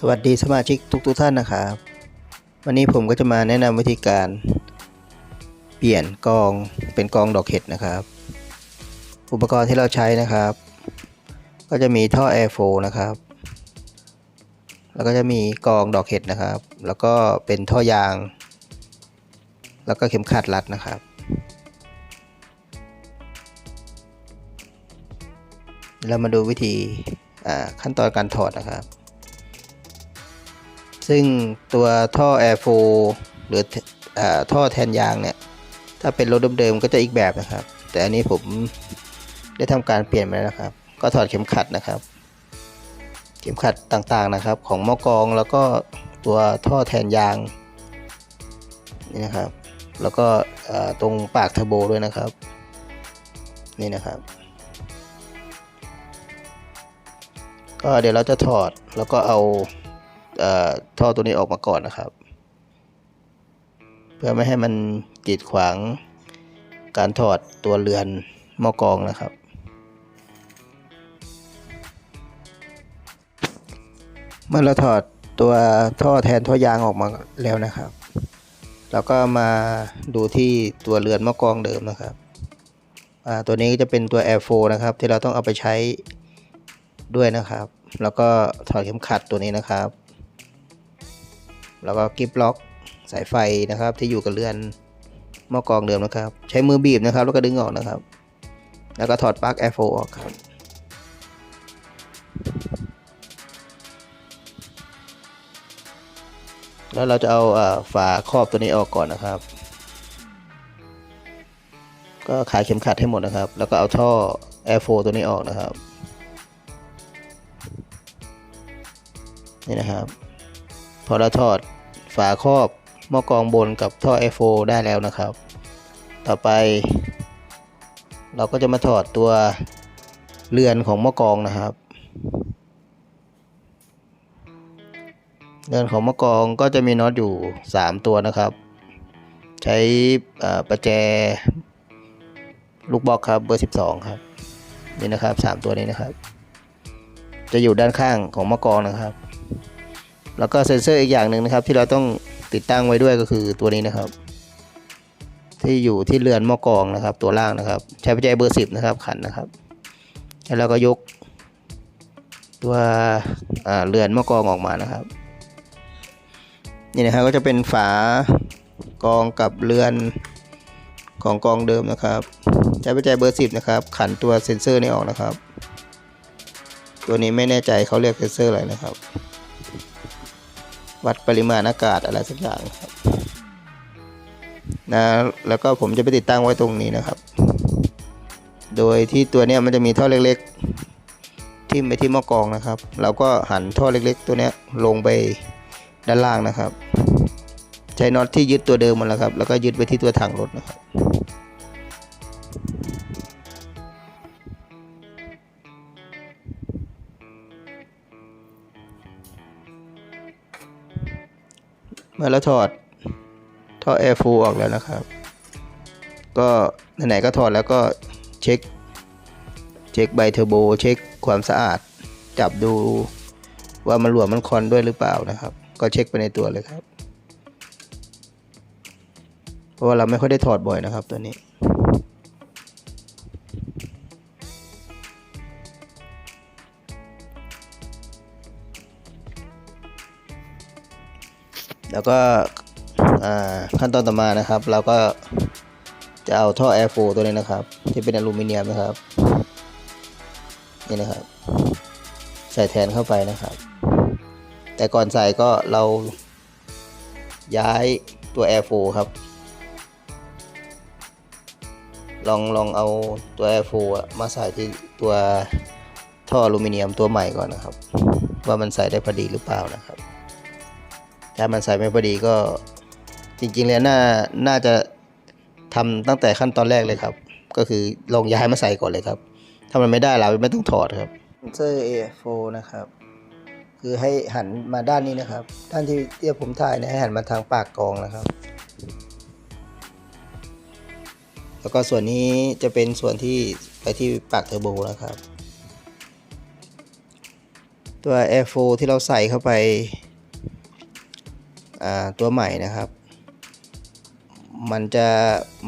สวัสดีสมาชิกทุกทุกท่านนะครับ วันนี้ผมก็จะมาแนะนำวิธีการเปลี่ยนกองเป็นกองดอกเห็ดนะครับ อุปกรณ์ที่เราใช้นะครับ ก็จะมีท่อ air flow นะครับ แล้วก็จะมีกองดอกเห็ดนะครับ แล้วก็เป็นท่อยาง แล้วก็เข็มขัดรัดนะครับเรามาดูวิธีขั้นตอนการถอดนะครับ ซึ่งตัวท่อ air flow หรืออท่อแทนยางเนี่ย ถ้าเป็นรถเดิมๆก็จะอีกแบบนะครับ แต่อันนี้ผมได้ทำการเปลี่ยนมาแล้วครับ ก็ถอดเข็มขัดนะครับ เข็มขัดต่างๆนะครับ ของมอกรองแล้วก็ตัวท่อแทนยางนี่นะครับ แล้วก็ตรงปากเทอร์โบด้วยนะครับ นี่นะครับ ก็เดี๋ยวเราจะถอดแล้วก็เอา ท่อตัวนี้ออกมาก่อนนะครับ เพื่อไม่ให้มันกีดขวางการถอดตัวเรือนหม้อกรองนะครับ เมื่อเราถอดตัวท่อแทนท่อยางออกมาแล้วนะครับ เราก็มาดูที่ตัวเรือนหม้อกรองเดิมนะครับตัวนี้ก็จะเป็นตัว Air 4นะครับ ที่เราต้องเอาไปใช้ด้วยนะครับ แล้วก็ถอดเข็มขัดตัวนี้นะครับ แล้วก็กิฟล็อกสายไฟนะครับ ที่อยู่กับเรือนหม้อกรองเดิมนะครับ ใช้มือบีบนะครับ แล้วก็ดึงออกนะครับ แล้วก็ถอดปลั๊ก Air 4ออกครับแล้วเราจะเอาฝาครอบตัวนี้ออกก่อนนะครับ ก็ขายเข็มขัดให้หมดนะครับ แล้วก็เอาท่อ Air 4ตัวนี้ออกนะครับ นี่นะครับ พอเราถอดฝาครอบหม้อกรองบนกับท่อ Air 4ได้แล้วนะครับ ต่อไป เราก็จะมาถอดตัวเรือนของหม้อกรองนะครับ เรือนของหม้อกรองก็จะมีน็อตอยู่ 3 ตัวนะครับ ใช้ประแจลูกบล็อกครับเบอร์ 12 ครับนี่นะครับ 3 ตัวนี้นะครับ จะอยู่ด้านข้างของหม้อกรองนะครับ แล้วก็เซ็นเซอร์อีกอย่างหนึ่งนะครับ ที่เราต้องติดตั้งไว้ด้วยก็คือตัวนี้นะครับ ที่อยู่ที่เรือนหม้อกรองนะครับ ตัวล่างนะครับ ใช้ประแจเบอร์10นะครับขันนะครับ แล้วเราก็ยก ตัวเรือนหม้อกรองออกมานะครับ นี่นะครับก็จะเป็นฝากองกับเรือนของกองเดิมนะครับ ใช้ประแจเบอร์10นะครับ ขันตัวเซ็นเซอร์นี้ออกนะครับ ตัวนี้ไม่แน่ใจเขาเรียกเซ็นเซอร์อะไรนะครับ วัดปริมาณอากาศอะไรสักอย่างครับนะแล้วก็ผมจะไปติดตั้งไว้ตรงนี้นะครับ โดยที่ตัวเนี้ยมันจะมีท่อเล็กๆทิ่มไปที่หม้อกรองนะครับ เราก็หันท่อเล็กๆ ตัวเนี้ยลงไปด้านล่างนะครับ ใช้น็อตที่ยึดตัวเดิมมันแล้วครับ แล้วก็ยึดไปที่ตัวถังรถนะครับ เมื่อเราถอดท่อแอร์ฟูออกแล้วนะครับ ก็ไหนๆก็ถอดแล้วก็เช็ค เช็คใบเทอร์โบ เช็คความสะอาด จับดูว่ามันหลวมมันคอนด้วยหรือเปล่านะครับ ก็เช็คไปในตัวเลยครับ เพราะว่าเราไม่ค่อยได้ถอดบ่อยนะครับตัวนี้ แล้วก็ขั้นตอนต่อมานะครับ เราก็จะเอาท่อ air flow ตัวนี้นะครับ ที่เป็นอลูมิเนียมนะครับนี่นะครับ ใส่แทนเข้าไปนะครับ แต่ก่อนใส่ก็เราย้ายตัว air flow ครับ ลองลองเอาตัว air flow อะมาใส่ที่ตัวท่ออลูมิเนียมตัวใหม่ก่อนนะครับ ว่ามันใส่ได้พอดีหรือเปล่านะครับ ถ้ามันใส่ไม่พอดีก็จริงๆแล้วน่าน่าจะทำตั้งแต่ขั้นตอนแรกเลยครับ ก็คือลองย้ายมาใส่ก่อนเลยครับ ถ้ามันไม่ได้เราไม่ต้องถอดครับเซอร์ A4 นะครับ คือให้หันมาด้านนี้นะครับ ด้านที่ที่ผมถ่ายเนี่ยให้หันมาทางปากกรองนะครับ แล้วก็ส่วนนี้จะเป็นส่วนที่ไปที่ปากเทอร์โบนะครับ ตัว Air 4ที่เราใส่เข้าไป ตัวใหม่นะครับ มันจะ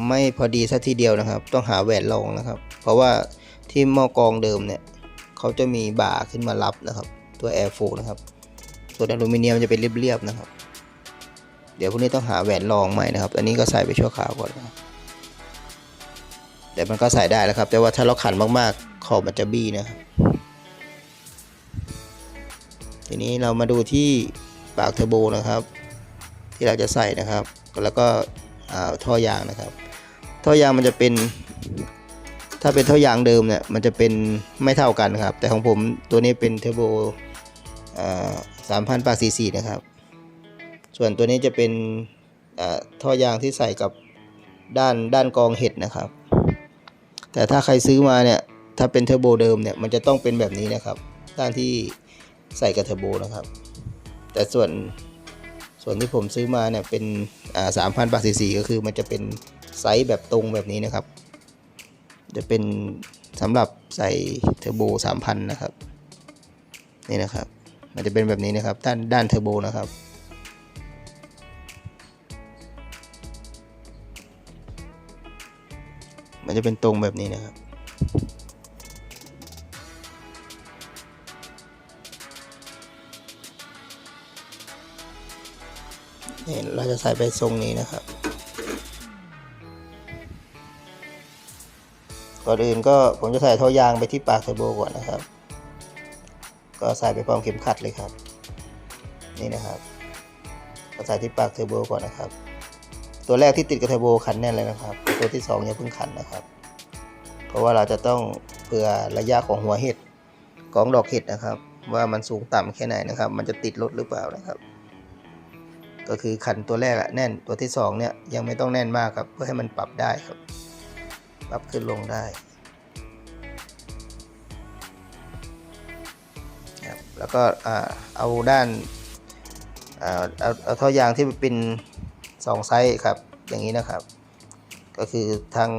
ไม่พอดีสัทีเดียวนะครับ ต้องหาแหวนรองนะครับ เพราะว่าที่หม้อกรองเดิมเนี่ยเขาจะมีบ่าขึ้นมารับนะครับ ตัว Air 4นะครับ ส่วนอลูมิเนียมจะเป็นเรียบๆนะครับ เดี๋ยวพวกนี้ต้องหาแหวนรองใหม่นะครับ อันนี้ก็ใส่ไปชั่วคราวก่อนนะแต่มันก็ใส่ได้แล้วครับ แต่ว่าถ้าเราขันมากๆ ขอบมันจะบี้นะครับ ทีนี้เรามาดูที่ปากเทอร์โบนะครับ ที่เราจะใส่นะครับ แล้วก็ท่อยางนะครับ ท่อยางมันจะเป็น ถ้าเป็นท่อยางเดิมเนี่ยมันจะเป็นไม่เท่ากันครับ แต่ของผมตัวนี้เป็นเทอร์โบสามพันปากซีซีนะครับ ส่วนตัวนี้จะเป็นท่อยางที่ใส่กับด้านด้านกรองเห็ดนะครับ แต่ถ้าใครซื้อมาเนี่ยถ้าเป็นเทอร์โบเดิมเนี่ยมันจะต้องเป็นแบบนี้นะครับ ด้านที่ใส่กับเทอร์โบนะครับ แต่ส่วน ส่วนที่ผมซื้อมาเนี่ยเป็นอ่าสามพันบาทซีซีก็คือมันจะเป็นไซส์แบบตรงแบบนี้นะครับ จะเป็นสำหรับใส่เทอร์โบสามพันนะครับ นี่นะครับ มันจะเป็นแบบนี้นะครับ ด้านด้านเทอร์โบนะครับมันจะเป็นตรงแบบนี้นะครับ นี่เราจะใส่ไปทรงนี้นะครับ ก่อนอื่นก็ผมจะใส่ท่อยางไปที่ปากเทอร์โบก่อนนะครับ ก็ใส่ไปพร้อมเข็มขัดเลยครับ นี่นะครับก็ใส่ที่ปากเทอร์โบก่อนนะครับ ตัวแรกที่ติดกับเทอร์โบขันแน่นเลยนะครับ ตัวที่สองอย่าเพิ่งขันนะครับ เพราะว่าเราจะต้องเผื่อระยะของหัวเห็ดของดอกเห็ดนะครับ ว่ามันสูงต่ำแค่ไหนนะครับ มันจะติดรถหรือเปล่านะครับ ก็คือขันตัวแรกอะแน่นตัวที่สองเนี่ยยังไม่ต้องแน่นมากครับเพื่อให้มันปรับได้ครับ ปรับขึ้นลงได้ครับแล้วก็เอาด้านเอาเอาท่อยางที่เป็นสองไซส์ครับอย่างนี้นะครับ ก็คือทาง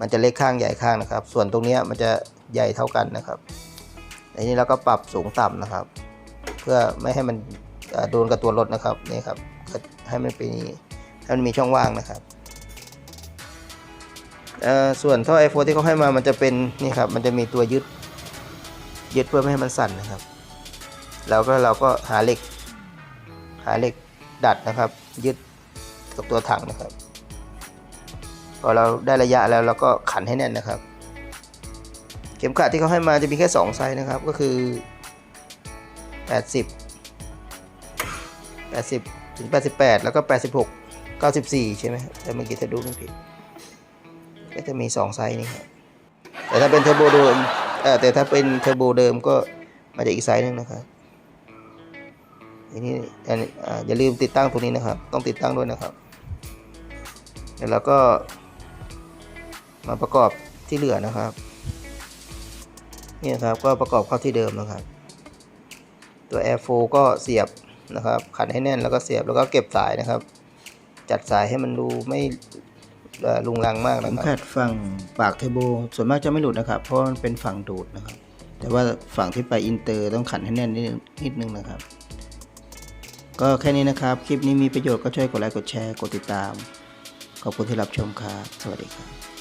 มันจะเล็กข้างใหญ่ข้างนะครับ ส่วนตรงเนี้ยมันจะใหญ่เท่ากันนะครับในนี้เราก็ปรับสูงต่ำนะครับ เพื่อไม่ให้มัน โดนกับตัวรถนะครับนี่ครับให้มันเป็นให้มันมีช่องว่างนะครับส่วนท่อไอโฟที่เขาให้มามันจะเป็นนี่ครับมันจะมีตัวยึดยึดเพื่อไม่ให้มันสั่นนะครับแล้วก็เราก็หาเหล็ก หาเหล็กดัดนะครับ ยึดกับตัวถังนะครับ พอเราได้ระยะแล้วเราก็ขันให้แน่นนะครับ เข็มขัดที่เขาให้มาจะมีแค่ 2 ไซส์นะครับก็คือ 80 80 ถึง 88 แล้วก็ 86 94 ใช่ไหมครับแต่เมื่อกี้ถ้าดูไม่ผิด ก็จะมี 2 ไซส์นี่ครับแต่ถ้าเป็นเทอร์โบเดิมแต่ถ้าเป็นเทอร์โบเดิมก็มาจากอีกไซส์หนึงนะครับอันนี้อย่าลืมติดตั้งตัวนี้นะครับ ต้องติดตั้งด้วยนะครับเดี๋ยวเราก็มาประกอบที่เหลือนะครับนี่นครับก็ประกอบเข้าที่เดิมนะครับ ตัว Air 4ก็เสียบ นะครับ ขันให้แน่นแล้วก็เสียบแล้วก็เก็บสายนะครับ จัดสายให้มันดูไม่ลุงลังมากนะครับขัดฝั่งปากเทโบส่วนมากจะไม่หลุดนะครับ เพราะมันเป็นฝั่งดูดนะครับ แต่ว่าฝั่งที่ไปอินเตอร์ต้องขันให้แน่นนิดนึงนิดนึงนะครับ ก็แค่นี้นะครับ คลิปนี้มีประโยชน์ก็ช่วยกดไลค์กดแชร์กดติดตาม ขอบคุณที่รับชมครับ สวัสดีครับ